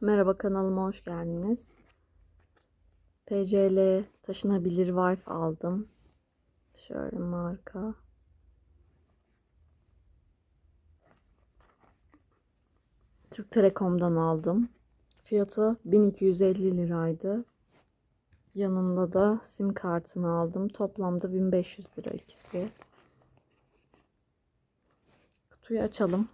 Merhaba kanalıma hoş geldiniz. TCL taşınabilir Wi-Fi aldım. Şöyle marka. Türk Telekom'dan aldım. Fiyatı 1250 liraydı. Yanında da sim kartını aldım. Toplamda 1500 lira ikisi. Kutuyu açalım.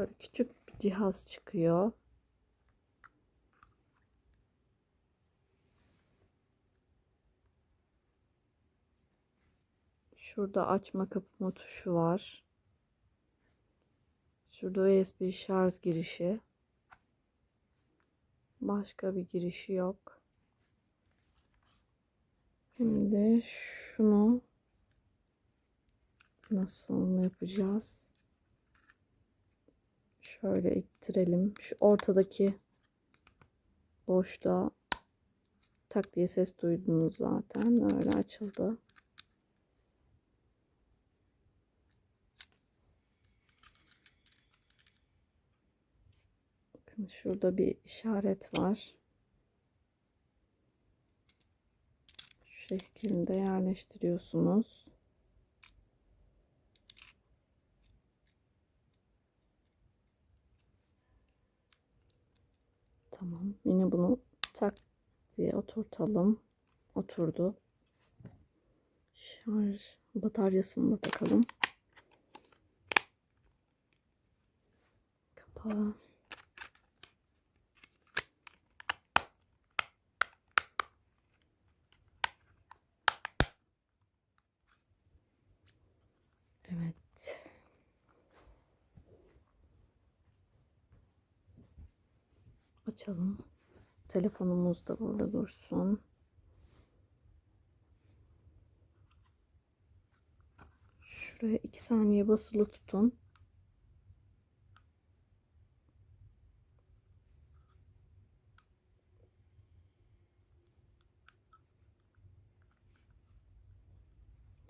Şöyle küçük bir cihaz çıkıyor. Şurada açma kapama tuşu var. Şurada USB şarj girişi. Başka bir girişi yok. Şimdi şunu nasıl yapacağız? Şöyle ittirelim. Şu ortadaki boşluğa tak diye ses duydunuz zaten. Öyle açıldı. Bakın şurada bir işaret var. Şu şekilde yerleştiriyorsunuz. Tamam. Yine bunu tak diye oturtalım. Oturdu. Şarj bataryasını da takalım. Kapağı. Evet. Açalım. Telefonumuz da burada dursun. Şuraya iki saniye basılı tutun.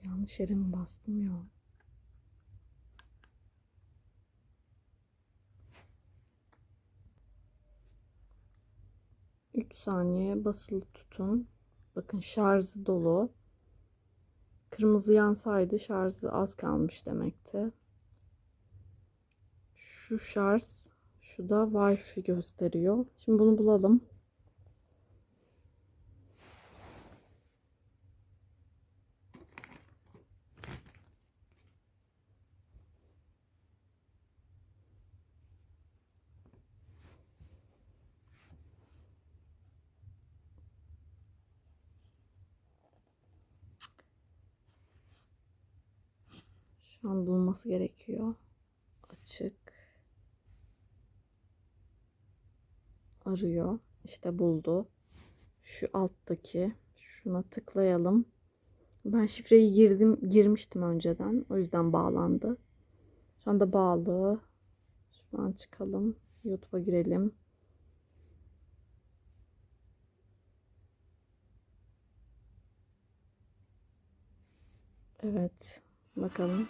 Yanlış yere mi bastım ya? 3 saniye basılı tutun. Bakın şarjı dolu. Kırmızı yansaydı şarjı az kalmış demekti. Şu şarj, şu da Wi-Fi gösteriyor. Şimdi bunu bulalım. Şu an bulması gerekiyor. Açık. Arıyor. İşte buldu. Şu alttaki. Şuna tıklayalım. Ben şifreyi girdim, girmiştim önceden. O yüzden bağlandı. Şu anda bağlı. Şuradan çıkalım. YouTube'a girelim. Evet. Bakalım.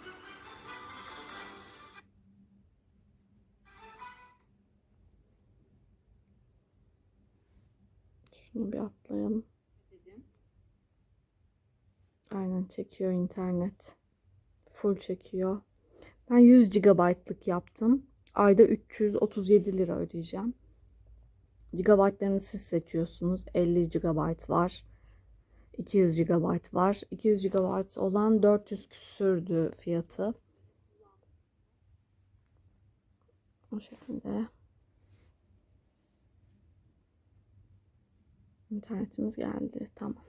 Şunu bir atlayalım. Aynen çekiyor internet. Full çekiyor. Ben 100 GB'lık yaptım. Ayda 337 lira ödeyeceğim. GB'larını siz seçiyorsunuz. 50 GB var. 200 GB var. 200 GB olan 400 küsürdü fiyatı. O şekilde. İnternetimiz geldi. Tamam.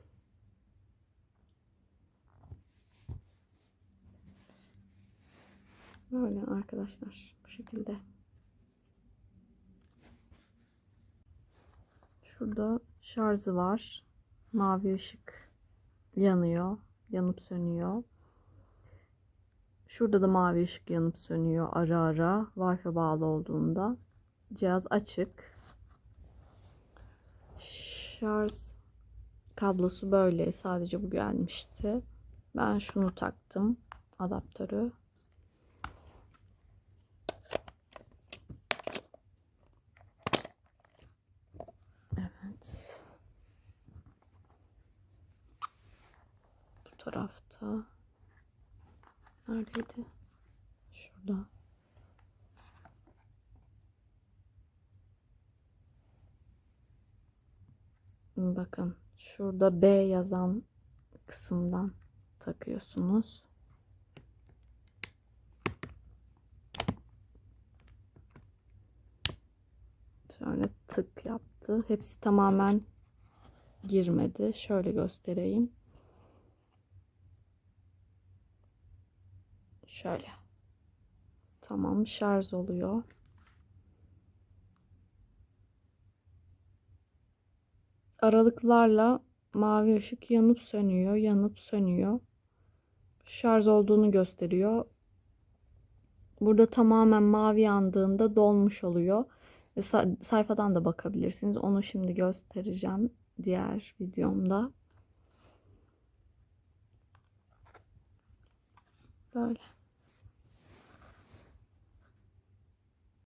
Böyle arkadaşlar. Bu şekilde. Şurada şarjı var. Mavi ışık yanıyor. Yanıp sönüyor. Şurada da mavi ışık yanıp sönüyor ara ara. Wi-Fi bağlı olduğunda. Cihaz açık. Şarj kablosu böyle. Sadece bu gelmişti. Ben şunu taktım. Adaptörü. Evet. Bu tarafta. Neredeydi? Şurada. Bakın şurada B yazan kısımdan takıyorsunuz. Şöyle tık yaptı. Hepsi tamamen girmedi. Şöyle göstereyim. Şöyle. Tamam şarj oluyor. Aralıklarla mavi ışık yanıp sönüyor, yanıp sönüyor. Şarj olduğunu gösteriyor. Burada tamamen mavi yandığında dolmuş oluyor. Sa- sayfadan da bakabilirsiniz. Onu şimdi göstereceğim diğer videomda. Böyle.